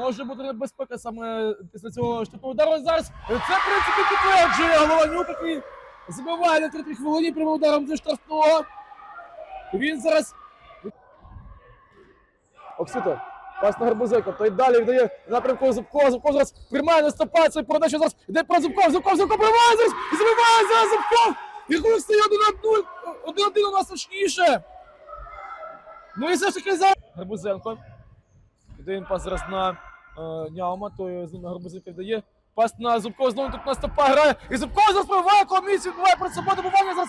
може бути небезпека саме після цього штрафного удару. Зараз це, в принципі, підтверджує Голованюк, який забиває на третій хвилині прямим ударом зі штрафного. Він зараз. Оксюта. Пас на Гарбузенко, той далі віддає напрямку Зубкова. Зубков зараз приймає наступацію, передача зараз йде про Зубков. Зубков, Зубков приймає зараз і забиває зараз Зубков. Рахунок стає 1-0. 1-1 у нас точніше. Ну і все ж таки за Гарбузенко. Іде він пас зараз на Няума, той знову на Гарбузенко віддає. Пас на Зубкова, знову тут наступа грає. І Зубков зараз пробиває, комісію відбуває перед собою добування. Зараз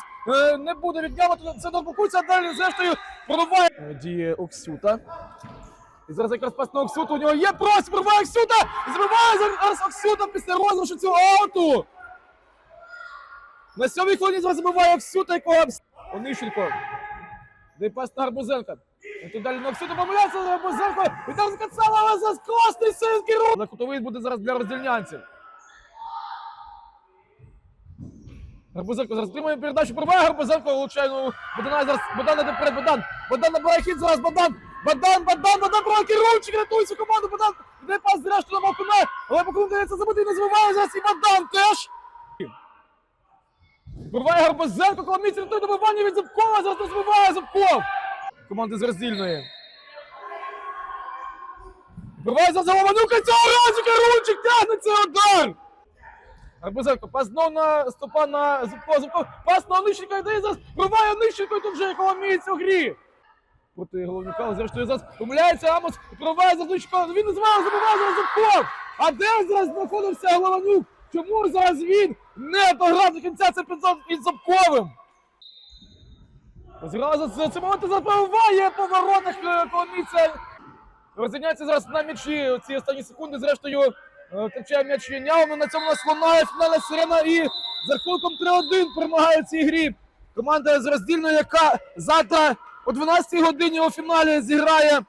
е, не буде від Няума, тут це доблокується, далі зрештою пробиває. Е, Діє Оксюта. І зараз якраз пас на Оксюту, у нього є простір, пробиває Оксюта! І забиває зараз Оксюта після розіграшу цього ауту! На сьомій хвилині зараз забиває Оксюта, якого Онищенко. Де пас на Гарбузенка. І тут далі на Оксюту помиляється на Гарбузенко. І там скацала, але зараз класний синський рух. На кутовий буде зараз для роздільнянців. Гарбузенко зараз тримає передачу, пробиває Гарбузенко, влучає, ну, Богдана зараз, Богдан іде вперед, Богдан. Богдан набирає хід зараз, Богдан. Богдан, Богдан, Богдан, правий керівчик, рятує цю команду, Богдан. Іде пас зрештою на Бакуна, але Бакун дається забити, не забиває зараз і Богдан теж. Вбиває Гарбузенко, Коломіць рятує добивання від Зубкова, зараз не збиває Зубков. Команди з роздільної. Вбиває за Голованюка, цього разу Карунчик тягне цей удар. Гарбузенко, пас знов на Степана Зубкова, Зубков, пас на Онищенка, йде зараз, вбиває Онищенко, тут вже Коломієць у грі. Проти головника, зрештою зараз помиляється Амос, пробиває за Онищенка, він не змагає, забиває зараз Зубков. А де зараз знаходився Голованюк? Чому зараз він не дограв до кінця це під, Зуб- під Зубковим? Зразу це, цим моментом забиває поворотних комісія. е, зараз на м'ячі ці останні секунди. Зрештою, е, втрачає м'яч Няума. На цьому нас лунає фінальна сирена і за рахунком 3-1 перемагає в цій грі. Команда з роздільної, яка завтра о 12 годині у фіналі зіграє